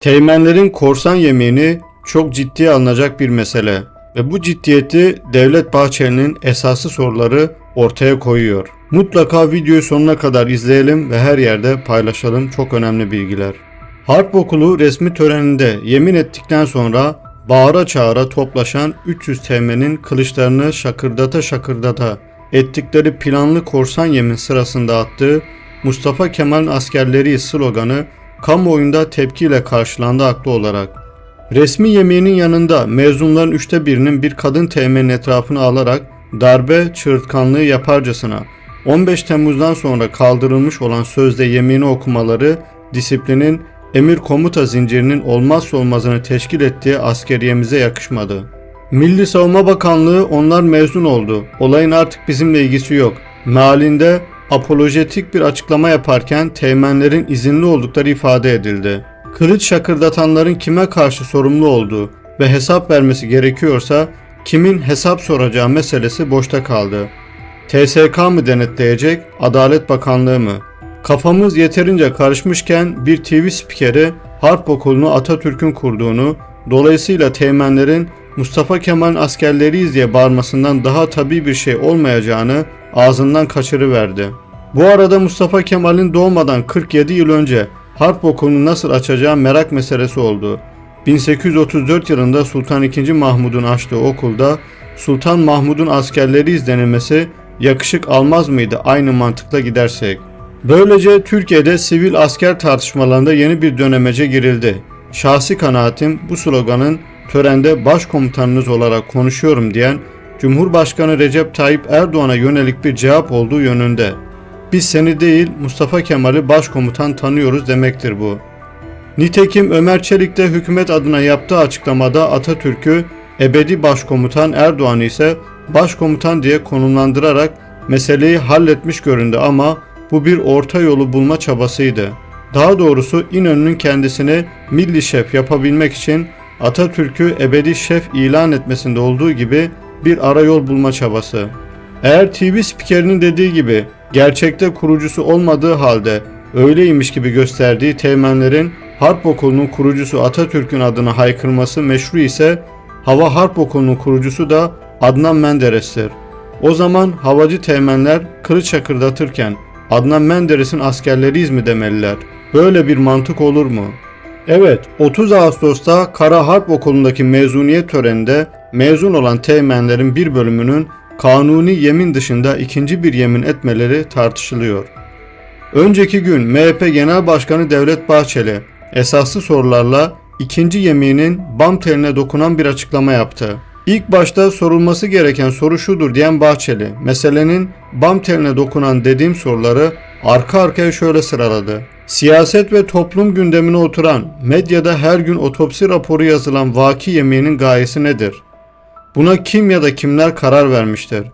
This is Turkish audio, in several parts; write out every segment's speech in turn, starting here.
Teğmenlerin korsan yemeğini çok ciddiye alınacak bir mesele ve bu ciddiyeti Devlet Bahçeli'nin esası soruları ortaya koyuyor. Mutlaka videoyu sonuna kadar izleyelim ve her yerde paylaşalım çok önemli bilgiler. Harp Okulu resmi töreninde yemin ettikten sonra bağıra çağıra toplaşan 300 teğmenin kılıçlarını şakırdata şakırdata ettikleri planlı korsan yemin sırasında attığı Mustafa Kemal'in askerleri sloganı kamuoyunda tepkiyle karşılandı haklı olarak. Resmi yemeğinin yanında mezunların üçte birinin bir kadın teğmenin etrafını alarak darbe çığırtkanlığı yaparcasına 15 Temmuz'dan sonra kaldırılmış olan sözde yemeğini okumaları disiplinin emir komuta zincirinin olmazsa olmazını teşkil ettiği askeriyemize yakışmadı. Milli Savunma Bakanlığı onlar mezun oldu. Olayın artık bizimle ilgisi yok. Mealinde apolojetik bir açıklama yaparken teğmenlerin izinli oldukları ifade edildi. Kılıç şakırdatanların kime karşı sorumlu olduğu ve hesap vermesi gerekiyorsa kimin hesap soracağı meselesi boşta kaldı. TSK mı denetleyecek, Adalet Bakanlığı mı? Kafamız yeterince karışmışken bir TV spikeri Harp Okulu'nu Atatürk'ün kurduğunu, dolayısıyla teğmenlerin Mustafa Kemal'in askerleriyiz diye bağırmasından daha tabii bir şey olmayacağını ağzından kaçırıverdi. Bu arada Mustafa Kemal'in doğmadan 47 yıl önce Harp Okulu'nu nasıl açacağı merak meselesi oldu. 1834 yılında Sultan II. Mahmud'un açtığı okulda Sultan Mahmud'un askerleri izlenilmesi yakışık almaz mıydı aynı mantıkla gidersek? Böylece Türkiye'de sivil asker tartışmalarında yeni bir dönemece girildi. Şahsi kanaatim bu sloganın törende başkomutanınız olarak konuşuyorum diyen Cumhurbaşkanı Recep Tayyip Erdoğan'a yönelik bir cevap olduğu yönünde. Biz seni değil Mustafa Kemal'i başkomutan tanıyoruz demektir bu. Nitekim Ömer Çelik de hükümet adına yaptığı açıklamada Atatürk'ü ebedi başkomutan Erdoğan'ı ise başkomutan diye konumlandırarak meseleyi halletmiş göründü ama bu bir orta yolu bulma çabasıydı. Daha doğrusu İnönü'nün kendisini milli şef yapabilmek için Atatürk'ü ebedi şef ilan etmesinde olduğu gibi bir arayol bulma çabası. Eğer TV spikerinin dediği gibi gerçekte kurucusu olmadığı halde öyleymiş gibi gösterdiği teğmenlerin Harp Okulu'nun kurucusu Atatürk'ün adına haykırması meşru ise Hava Harp Okulu'nun kurucusu da Adnan Menderes'tir. O zaman havacı teğmenler kılıç şakırdatırken Adnan Menderes'in askerleriyiz mi demeliler. Böyle bir mantık olur mu? Evet, 30 Ağustos'ta Kara Harp Okulu'ndaki mezuniyet töreninde mezun olan teğmenlerin bir bölümünün kanuni yemin dışında ikinci bir yemin etmeleri tartışılıyor. Önceki gün MHP Genel Başkanı Devlet Bahçeli esaslı sorularla ikinci yeminin bam teline dokunan bir açıklama yaptı. İlk başta sorulması gereken soru şudur diyen Bahçeli, meselenin bam teline dokunan dediğim soruları arka arkaya şöyle sıraladı. Siyaset ve toplum gündemine oturan, medyada her gün otopsi raporu yazılan vaki yemeğinin gayesi nedir? Buna kim ya da kimler karar vermiştir?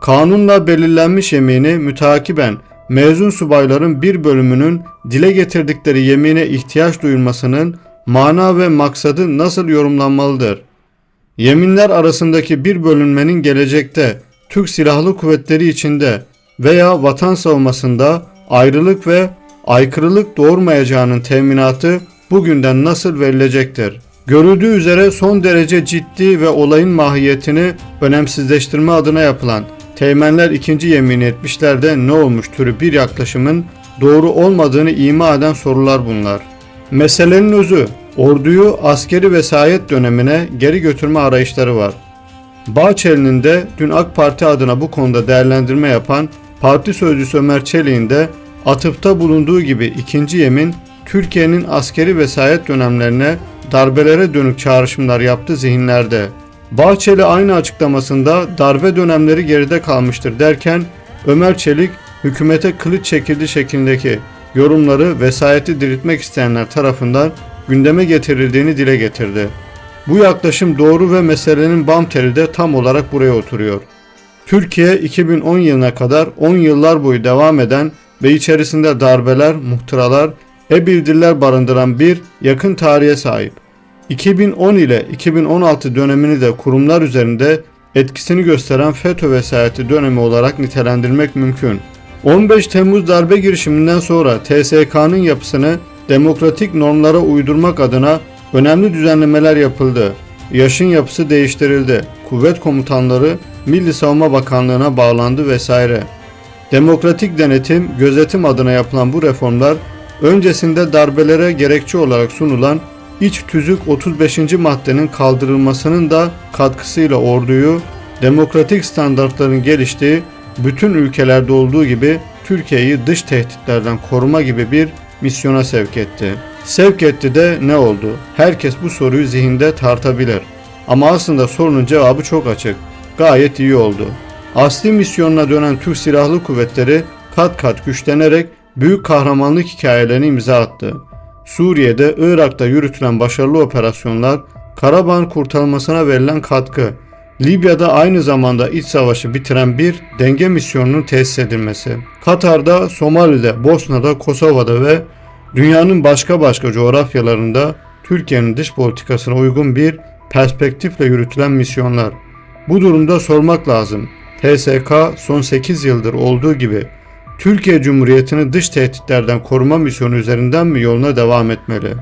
Kanunla belirlenmiş yemeğini mütakiben mezun subayların bir bölümünün dile getirdikleri yemeğine ihtiyaç duyulmasının mana ve maksadı nasıl yorumlanmalıdır? Yeminler arasındaki bir bölünmenin gelecekte Türk Silahlı Kuvvetleri içinde veya vatan savunmasında ayrılık ve aykırılık doğurmayacağının teminatı bugünden nasıl verilecektir? Görüldüğü üzere son derece ciddi ve olayın mahiyetini önemsizleştirme adına yapılan teğmenler ikinci yemin etmişler de ne olmuş türü bir yaklaşımın doğru olmadığını ima eden sorular bunlar. Meselenin özü orduyu askeri vesayet dönemine geri götürme arayışları var. Bahçeli'nin de dün AK Parti adına bu konuda değerlendirme yapan parti sözcüsü Ömer Çelik'in de atıfta bulunduğu gibi ikinci yemin Türkiye'nin askeri vesayet dönemlerine darbelere dönük çağrışımlar yaptı zihinlerde. Bahçeli aynı açıklamasında darbe dönemleri geride kalmıştır derken Ömer Çelik hükümete kılıç çekildi şeklindeki yorumları vesayeti diriltmek isteyenler tarafından gündeme getirildiğini dile getirdi. Bu yaklaşım doğru ve meselenin bam teli de tam olarak buraya oturuyor. Türkiye 2010 yılına kadar 10 yıllar boyu devam eden ve içerisinde darbeler, muhtıralar, e-bildiriler barındıran bir yakın tarihe sahip. 2010 ile 2016 dönemini de kurumlar üzerinde etkisini gösteren FETÖ vesayeti dönemi olarak nitelendirmek mümkün. 15 Temmuz darbe girişiminden sonra TSK'nın yapısını demokratik normlara uydurmak adına önemli düzenlemeler yapıldı. Yaşın yapısı değiştirildi. Kuvvet komutanları Milli Savunma Bakanlığı'na bağlandı vesaire. Demokratik denetim, gözetim adına yapılan bu reformlar öncesinde darbelere gerekçe olarak sunulan iç tüzük 35. maddenin kaldırılmasının da katkısıyla orduyu demokratik standartların geliştiği bütün ülkelerde olduğu gibi Türkiye'yi dış tehditlerden koruma gibi bir misyona sevk etti. Sevk etti de ne oldu? Herkes bu soruyu zihinde tartabilir. Ama aslında sorunun cevabı çok açık. Gayet iyi oldu. Asli misyonuna dönen Türk Silahlı Kuvvetleri kat kat güçlenerek büyük kahramanlık hikayelerini imza attı. Suriye'de, Irak'ta yürütülen başarılı operasyonlar, Karabağ kurtarılmasına verilen katkı, Libya'da aynı zamanda iç savaşı bitiren bir denge misyonunun tesis edilmesi, Katar'da, Somali'de, Bosna'da, Kosova'da ve dünyanın başka başka coğrafyalarında Türkiye'nin dış politikasına uygun bir perspektifle yürütülen misyonlar. Bu durumda sormak lazım. TSK son 8 yıldır olduğu gibi Türkiye Cumhuriyeti'ni dış tehditlerden koruma misyonu üzerinden mi yoluna devam etmeli?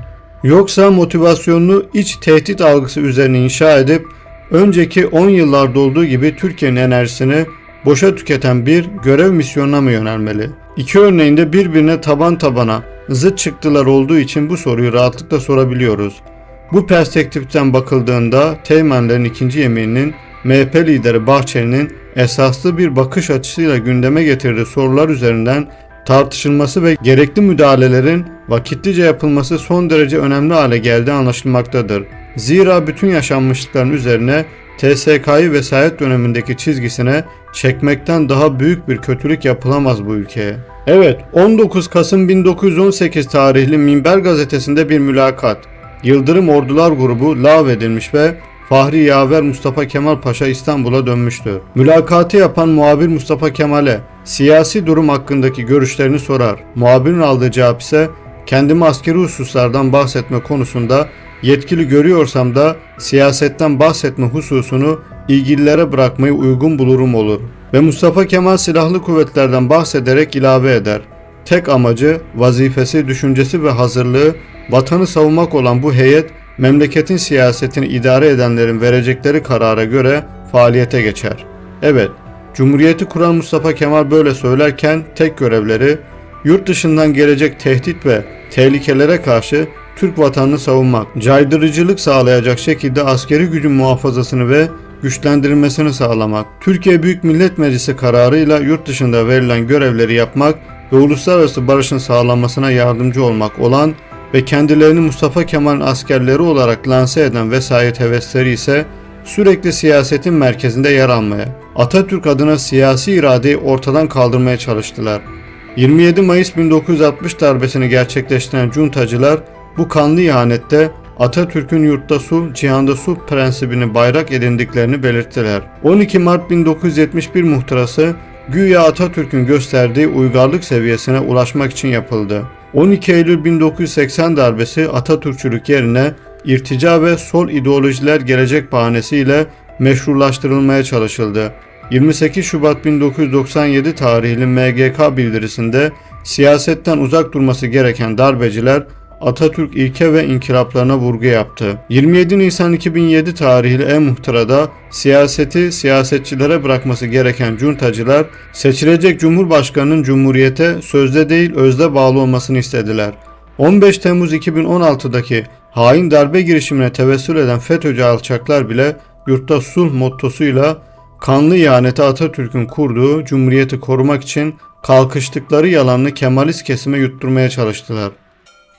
Yoksa motivasyonunu iç tehdit algısı üzerine inşa edip önceki 10 yıllarda olduğu gibi Türkiye'nin enerjisini boşa tüketen bir görev misyonuna mı yönelmeli? İki örneğinde birbirine taban tabana zıt çıktılar olduğu için bu soruyu rahatlıkla sorabiliyoruz. Bu perspektiften bakıldığında Teğmenlerin ikinci yemeğinin MHP lideri Bahçeli'nin esaslı bir bakış açısıyla gündeme getirdiği sorular üzerinden tartışılması ve gerekli müdahalelerin vakitlice yapılması son derece önemli hale geldiği anlaşılmaktadır. Zira bütün yaşanmışlıkların üzerine TSK'yı vesayet dönemindeki çizgisine çekmekten daha büyük bir kötülük yapılamaz bu ülkeye. Evet, 19 Kasım 1918 tarihli Minber gazetesinde bir mülakat. Yıldırım Ordular grubu lağvedilmiş ve Fahri Yaver Mustafa Kemal Paşa İstanbul'a dönmüştür. Mülakatı yapan muhabir Mustafa Kemal'e siyasi durum hakkındaki görüşlerini sorar. Muhabirin aldığı cevap ise kendimi askeri hususlardan bahsetme konusunda yetkili görüyorsam da siyasetten bahsetme hususunu ilgililere bırakmayı uygun bulurum olur. Ve Mustafa Kemal silahlı kuvvetlerden bahsederek ilave eder. Tek amacı, vazifesi, düşüncesi ve hazırlığı vatanı savunmak olan bu heyet memleketin siyasetini idare edenlerin verecekleri karara göre faaliyete geçer. Evet, Cumhuriyeti kuran Mustafa Kemal böyle söylerken tek görevleri yurt dışından gelecek tehdit ve tehlikelere karşı Türk vatanını savunmak, caydırıcılık sağlayacak şekilde askeri gücün muhafazasını ve güçlendirilmesini sağlamak, Türkiye Büyük Millet Meclisi kararıyla yurt dışında verilen görevleri yapmak ve uluslararası barışın sağlanmasına yardımcı olmak olan ve kendilerini Mustafa Kemal'in askerleri olarak lanse eden vesayet hevesleri ise sürekli siyasetin merkezinde yer almaya, Atatürk adına siyasi iradeyi ortadan kaldırmaya çalıştılar. 27 Mayıs 1960 darbesini gerçekleştiren cuntacılar bu kanlı ihanette Atatürk'ün yurtta su, cihanda su prensibini bayrak edindiklerini belirttiler. 12 Mart 1971 muhtırası güya Atatürk'ün gösterdiği uygarlık seviyesine ulaşmak için yapıldı. 12 Eylül 1980 darbesi Atatürkçülük yerine irtica ve sol ideolojiler gelecek bahanesiyle meşrulaştırılmaya çalışıldı. 28 Şubat 1997 tarihli MGK bildirisinde siyasetten uzak durması gereken darbeciler Atatürk ilke ve inkılaplarına vurgu yaptı. 27 Nisan 2007 tarihli e-muhtırada siyaseti siyasetçilere bırakması gereken cuntacılar seçilecek cumhurbaşkanının cumhuriyete sözde değil özde bağlı olmasını istediler. 15 Temmuz 2016'daki hain darbe girişimine tevessül eden FETÖ'cü alçaklar bile yurtta sulh mottosuyla kanlı ihaneti Atatürk'ün kurduğu cumhuriyeti korumak için kalkıştıkları yalanını Kemalist kesime yutturmaya çalıştılar.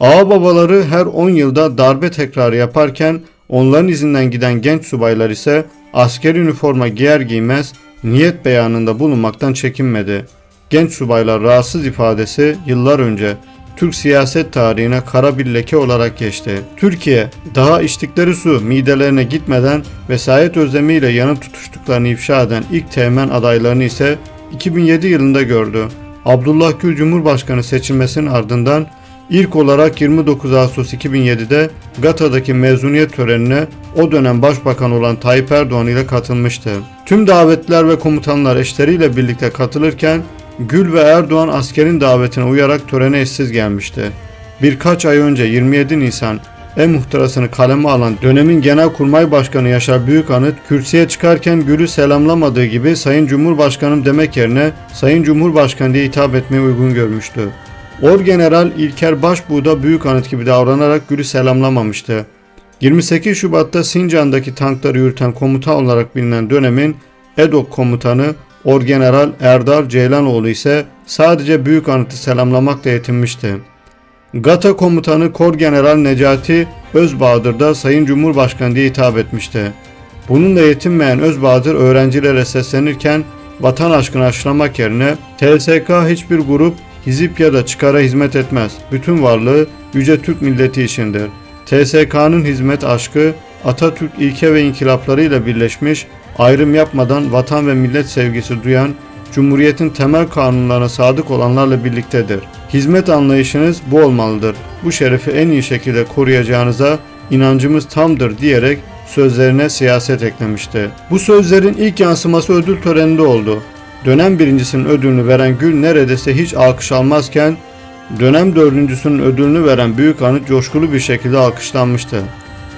Ağababaları her 10 yılda darbe tekrarı yaparken onların izinden giden genç subaylar ise asker üniforma giyer giymez niyet beyanında bulunmaktan çekinmedi. Genç subaylar rahatsız ifadesi yıllar önce Türk siyaset tarihine kara bir leke olarak geçti. Türkiye daha içtikleri su midelerine gitmeden vesayet özlemiyle yanıp tutuştuklarını ifşa eden ilk teğmen adaylarını ise 2007 yılında gördü. Abdullah Gül Cumhurbaşkanı seçilmesinin ardından İlk olarak 29 Ağustos 2007'de Gata'daki mezuniyet törenine o dönem başbakan olan Tayyip Erdoğan ile katılmıştı. Tüm davetler ve komutanlar eşleriyle birlikte katılırken Gül ve Erdoğan askerin davetine uyarak törene eşsiz gelmişti. birkaç ay önce 27 Nisan e-muhtırasını kaleme alan dönemin Genelkurmay Başkanı Yaşar Büyükanıt kürsüye çıkarken Gül'ü selamlamadığı gibi Sayın Cumhurbaşkanım demek yerine Sayın Cumhurbaşkanı diye hitap etmeyi uygun görmüştü. Orgeneral İlker Başbuğ Büyükanıt gibi davranarak Gül'ü selamlamamıştı. 28 Şubat'ta Sincan'daki tankları yürüten komutan olarak bilinen dönemin EDOK komutanı Orgeneral Erdar Ceylanoğlu ise sadece büyük anıtı selamlamakla yetinmişti. GATA komutanı Kor General Necati Özbahadır da Sayın Cumhurbaşkanı diye hitap etmişti. Bununla yetinmeyen Özbahadır öğrencilere seslenirken vatan aşkını aşılamak yerine TSK hiçbir grup, hizip ya da çıkara hizmet etmez. Bütün varlığı yüce Türk milleti içindir. TSK'nın hizmet aşkı Atatürk ilke ve inkılaplarıyla birleşmiş, ayrım yapmadan vatan ve millet sevgisi duyan, Cumhuriyetin temel kanunlarına sadık olanlarla birliktedir. Hizmet anlayışınız bu olmalıdır. Bu şerefi en iyi şekilde koruyacağınıza inancımız tamdır diyerek sözlerine siyaset eklemişti. Bu sözlerin ilk yansıması ödül töreninde oldu. Dönem birincisinin ödülünü veren Gül neredeyse hiç alkış almazken dönem dördüncüsünün ödülünü veren Büyük Anıt coşkulu bir şekilde alkışlanmıştı.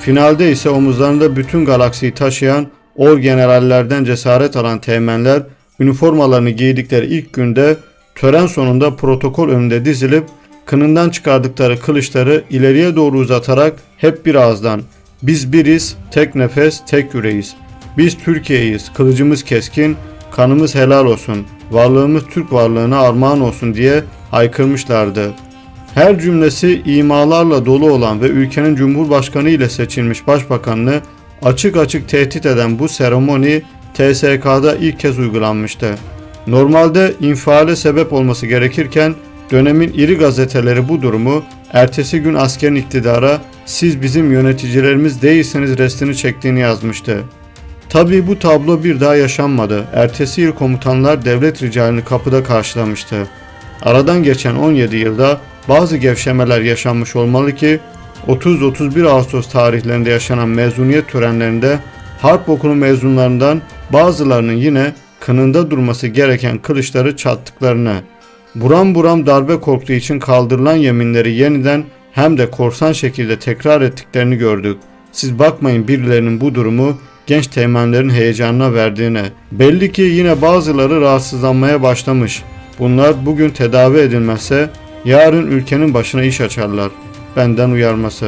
Finalde ise omuzlarında bütün galaksiyi taşıyan orgenerallerden cesaret alan teğmenler üniformalarını giydikleri ilk günde tören sonunda protokol önünde dizilip kınından çıkardıkları kılıçları ileriye doğru uzatarak hep bir ağızdan biz biriz, tek nefes, tek yüreğiz. Biz Türkiye'yiz, kılıcımız keskin, kanımız helal olsun, varlığımız Türk varlığına armağan olsun diye haykırmışlardı. Her cümlesi imalarla dolu olan ve ülkenin cumhurbaşkanı ile seçilmiş başbakanını açık açık tehdit eden bu seremoni TSK'da ilk kez uygulanmıştı. Normalde infiale sebep olması gerekirken dönemin iri gazeteleri bu durumu ertesi gün askerin iktidara siz bizim yöneticilerimiz değilseniz restini çektiğini yazmıştı. Tabii bu tablo bir daha yaşanmadı. Ertesi yıl komutanlar devlet ricalini kapıda karşılamıştı. Aradan geçen 17 yılda bazı gevşemeler yaşanmış olmalı ki 30-31 Ağustos tarihlerinde yaşanan mezuniyet törenlerinde harp okulu mezunlarından bazılarının yine kınında durması gereken kılıçları çattıklarını, buram buram darbe korktuğu için kaldırılan yeminleri yeniden hem de korsan şekilde tekrar ettiklerini gördük. Siz bakmayın birilerinin bu durumu genç teğmenlerin heyecanına verdiğine. Belli ki yine bazıları rahatsızlanmaya başlamış. Bunlar bugün tedavi edilmezse yarın ülkenin başına iş açarlar. Benden uyarması.